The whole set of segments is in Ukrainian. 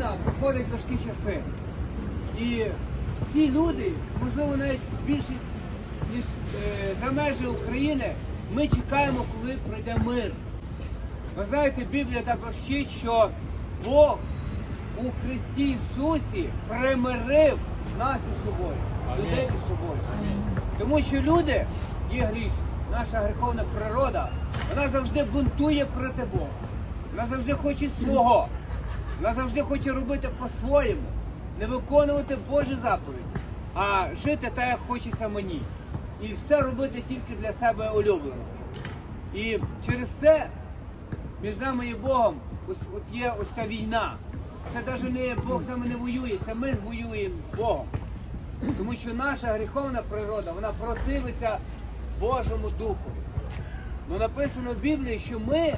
Україна проходить важкі часи. І всі люди, можливо, навіть більшість ніж е, за межі України, ми чекаємо, коли прийде мир. Ви знаєте, Біблія також вчить, що Бог у Христі Ісусі примирив нас із собою, людей із собою. Тому що люди є гріш, наша гріховна природа, вона завжди бунтує проти Бога. Вона завжди хоче свого. Вона завжди хоче робити по-своєму, не виконувати Божі заповіді, а жити так, як хочеться мені. І все робити тільки для себе улюбленого. І через це між нами і Богом ось от є ось ця війна. Це навіть не Бог з нами не воює, це ми воюємо з Богом. Тому що наша гріховна природа, вона противиться Божому Духу. Ну написано в Біблії, що ми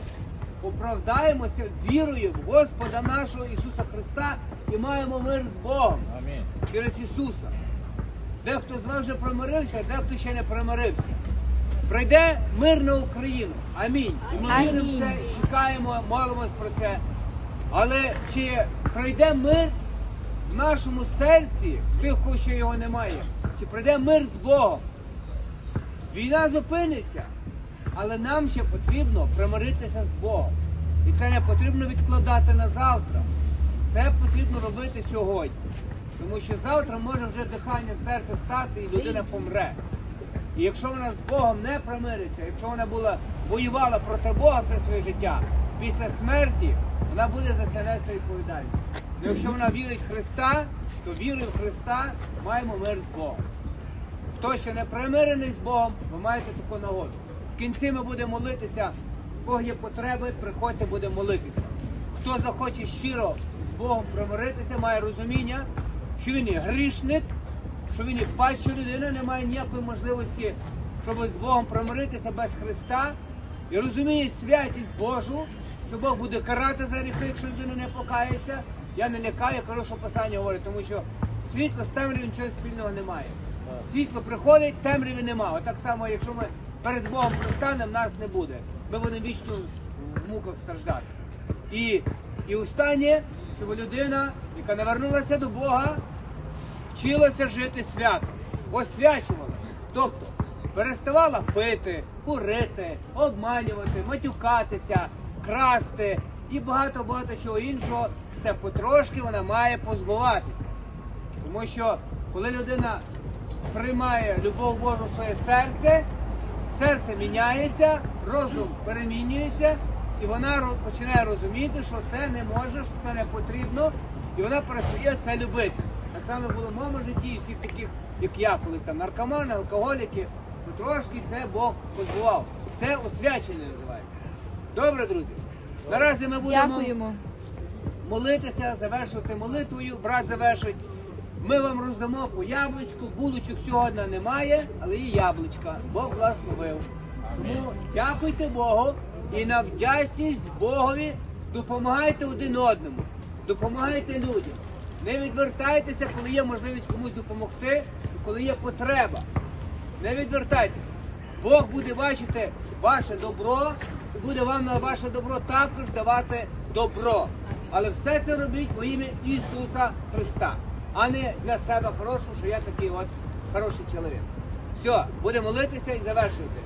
оправдаємося вірою в Господа нашого Ісуса Христа і маємо мир з Богом Амінь. через Ісуса. Дехто з вас вже примирився, дехто ще не примирився. Прийде мир на Україну. Амінь. І ми віримо в це і чекаємо, молимось про це. Але чи прийде мир в нашому серці, в тих, кого ще його немає? Чи прийде мир з Богом? Війна зупиниться, але нам ще потрібно примиритися з Богом. І це не потрібно відкладати на завтра. Це потрібно робити сьогодні. Тому що завтра може вже дихання серця стати і людина помре. І якщо вона з Богом не примириться, якщо вона була воювала проти Бога все своє життя, після смерті вона буде за це нести відповідальність. Ну, Якщо вона вірить в Христа, то вірою в Христа маємо мир з Богом. Хто ще не примирений з Богом, ви маєте таку нагоду. В кінці ми будемо молитися, в кого є потреби, приходьте, будемо молитися. Хто захоче щиро з Богом примиритися, має розуміння, що він є грішник, що він є падча людина, не має ніякої можливості, щоб з Богом примиритися без Христа. І розуміє святість Божу, що Бог буде карати за гріхи, якщо людина не покається. Я не лякаю, я кажу, що Писання говорить, тому що світло з темрявою нічого спільного немає. Світло приходить, темряви нема. Отак само, якщо ми перед Богом пристанемо, нас не буде. Ми будемо вічно в муках страждати. І, і останнє, щоб людина, яка навернулася до Бога, вчилася жити свято, освячувала. Тобто переставала пити, курити, обманювати, матюкатися, красти і багато-багато чого іншого. Це потрошки вона має позбуватися. Тому що коли людина приймає любов Божу в своє серце, серце міняється, розум перемінюється, і вона починає розуміти, що це не може, що це не потрібно, і вона перестає це любити. Так само було в моєму житті і всіх таких, як я, коли там наркомани, алкоголіки, то трошки це Бог позбував. Це освячення називається. Добре, друзі. Наразі ми будемо Дякуємо. молитися, завершувати молитвою, брат завершить. Ми вам роздамо по яблучку, булочок сьогодні немає, але і яблучка. Бог благословив. Тому дякуйте Богу і на вдячність Богові допомагайте один одному, допомагайте людям. Не відвертайтеся, коли є можливість комусь допомогти, коли є потреба. Не відвертайтеся. Бог буде бачити ваше добро і буде вам на ваше добро також давати добро. Але все це робіть во ім'я Ісуса Христа, а не для себе хорошого, що я такий от хороший чоловік. Все, будемо молитися і завершувати.